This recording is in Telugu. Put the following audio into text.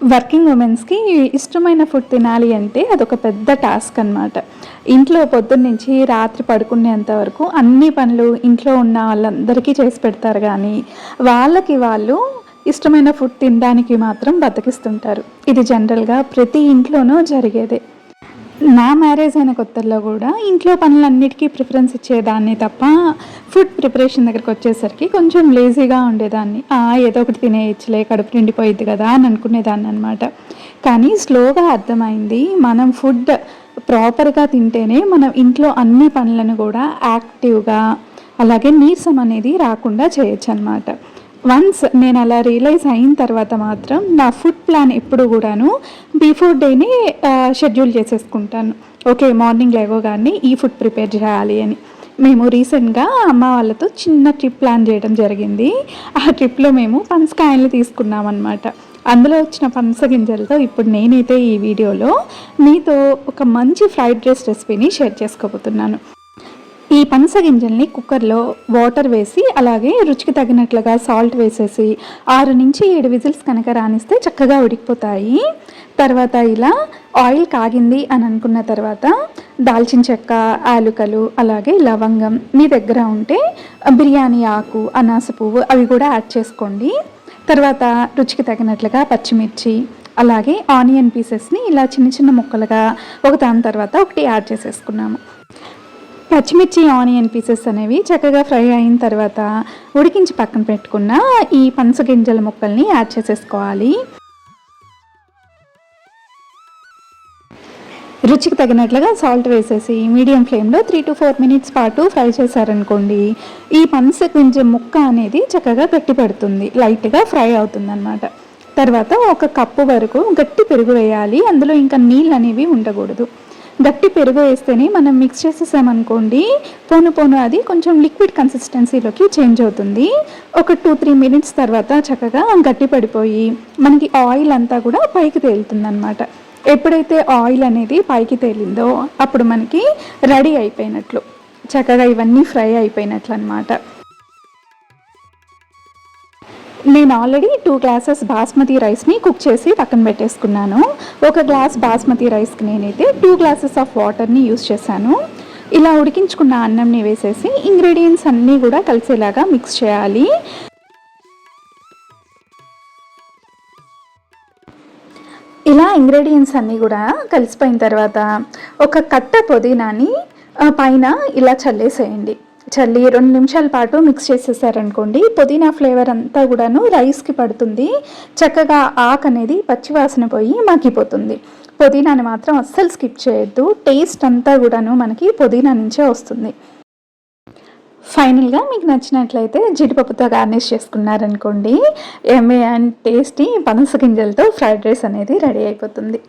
వర్కింగ్ ఉమెన్స్కి ఇష్టమైన ఫుడ్ తినాలి అంటే అదొక పెద్ద టాస్క్ అనమాట ఇంట్లో పొద్దున్న నుంచి రాత్రి పడుకునేంత వరకు అన్ని పనులు ఇంట్లో ఉన్న వాళ్ళందరికీ చేసి పెడతారు కానీ వాళ్ళకి వాళ్ళు ఇష్టమైన ఫుడ్ తినడానికి మాత్రం బతికిస్తుంటారు. ఇది జనరల్గా ప్రతి ఇంట్లోనూ జరిగేదే. నా మ్యారేజ్ అయిన కొత్తల్లో కూడా ఇంట్లో పనులన్నిటికీ ప్రిఫరెన్స్ ఇచ్చేదాన్ని తప్ప ఫుడ్ ప్రిపరేషన్ దగ్గరికి వచ్చేసరికి కొంచెం లేజీగా ఉండేదాన్ని. "ఆ, ఏదో ఒకటి తినేయచ్చులే కడుపు నిండిపోయిద్ది కదా అని అనుకునేదాన్ని అనమాట కానీ స్లోగా అర్థమైంది మనం ఫుడ్ ప్రాపర్గా తింటేనే మనం ఇంట్లో అన్ని పనులను కూడా యాక్టివ్గా అలాగే నీరసం అనేది రాకుండా చేయొచ్చు అనమాట వన్స్ నేను అలా రియలైజ్ అయిన తర్వాత మాత్రం నా ఫుడ్ ప్లాన్ ఎప్పుడు కూడాను బిఫోర్ డేనే షెడ్యూల్ చేసేసుకుంటాను. ఓకే మార్నింగ్ లేవగానే ఈ ఫుడ్ ప్రిపేర్ చేయాలి అని. మేము రీసెంట్గా అమ్మ వాళ్ళతో చిన్న ట్రిప్ ప్లాన్ చేయడం జరిగింది. ఆ ట్రిప్లో మేము పనసకాయలు తీసుకున్నాం అనమాట అందులో వచ్చిన పనస గింజలతో ఇప్పుడు నేనైతే ఈ వీడియోలో మీతో ఒక మంచి ఫ్రైడ్ రైస్ రెసిపీని షేర్ చేసుకోబోతున్నాను. ఈ పనస గింజల్ని కుక్కర్లో వాటర్ వేసి అలాగే రుచికి తగినట్లుగా సాల్ట్ వేసేసి ఆరు నుంచి ఏడు విజిల్స్ కనుక రాణిస్తే చక్కగా ఉడికిపోతాయి. తర్వాత ఇలా ఆయిల్ కాగింది అని అనుకున్న తర్వాత దాల్చిన చెక్క యాలుకలు అలాగే లవంగం మీ దగ్గర ఉంటే బిర్యానీ ఆకు అనాస పువ్వు అవి కూడా యాడ్ చేసుకోండి. తర్వాత రుచికి తగినట్లుగా పచ్చిమిర్చి అలాగే ఆనియన్ పీసెస్ని ఇలా చిన్న చిన్న ముక్కలుగా ఒక దాని తర్వాత ఒకటి యాడ్ చేసేసుకున్నాము. పచ్చిమిర్చి ఆనియన్ పీసెస్ అనేవి చక్కగా ఫ్రై అయిన తర్వాత ఉడికించి పక్కన పెట్టుకున్న ఈ పనస గింజల ముక్కల్ని యాడ్ చేసేసుకోవాలి. రుచికి తగినట్లుగా సాల్ట్ వేసేసి మీడియం ఫ్లేమ్లో త్రీ టు ఫోర్ మినిట్స్ పాటు ఫ్రై చేశారనుకోండి ఈ పనస గింజ ముక్క అనేది చక్కగా గట్టి పడుతుంది లైట్గా ఫ్రై అవుతుంది అనమాట తర్వాత ఒక కప్పు వరకు గట్టి పెరుగు వేయాలి అందులో ఇంకా నీళ్ళు అనేవి ఉండకూడదు. గట్టి పెరుగు వేస్తేనే మనం మిక్స్ చేసేసామనుకోండి పోను పోను అది కొంచెం లిక్విడ్ కన్సిస్టెన్సీలోకి చేంజ్ అవుతుంది. ఒక టూ త్రీ మినిట్స్ తర్వాత చక్కగా గట్టి పడిపోయి మనకి ఆయిల్ అంతా కూడా పైకి తేలుతుంది ఎప్పుడైతే ఆయిల్ అనేది పైకి తేలిందో అప్పుడు మనకి రెడీ అయిపోయినట్లు చక్కగా ఇవన్నీ ఫ్రై అయిపోయినట్లు అనమాట నేను ఆల్రెడీ టూ గ్లాసెస్ బాస్మతి రైస్ని కుక్ చేసి పక్కన పెట్టేసుకున్నాను. ఒక గ్లాస్ బాస్మతి రైస్కి నేనైతే టూ గ్లాసెస్ ఆఫ్ వాటర్ని యూస్ చేశాను. ఇలా ఉడికించుకున్న అన్నంని వేసేసి ఇంగ్రీడియంట్స్ అన్నీ కూడా కలిసేలాగా మిక్స్ చేయాలి. ఇలా ఇంగ్రీడియంట్స్ అన్నీ కూడా కలిసిపోయిన తర్వాత ఒక కట్ట పుదీనాని పైన ఇలా చల్లేసేయండి. చల్లి రెండు నిమిషాల పాటు మిక్స్ చేసేసారనుకోండి పుదీనా ఫ్లేవర్ అంతా కూడాను రైస్కి పడుతుంది. చక్కగా ఆకు అనేది పచ్చివాసన పోయి మగ్గిపోతుంది. పుదీనాని మాత్రం అస్సలు స్కిప్ చేయొద్దు. టేస్ట్ అంతా కూడాను మనకి పుదీనా నుంచే వస్తుంది. ఫైనల్గా మీకు నచ్చినట్లయితే జీడిపప్పుతో గార్నిష్ చేసుకున్నారనుకోండి ఎమ్మె అండ్ టేస్టీ పనస గింజలతో ఫ్రైడ్ రైస్ అనేది రెడీ అయిపోతుంది.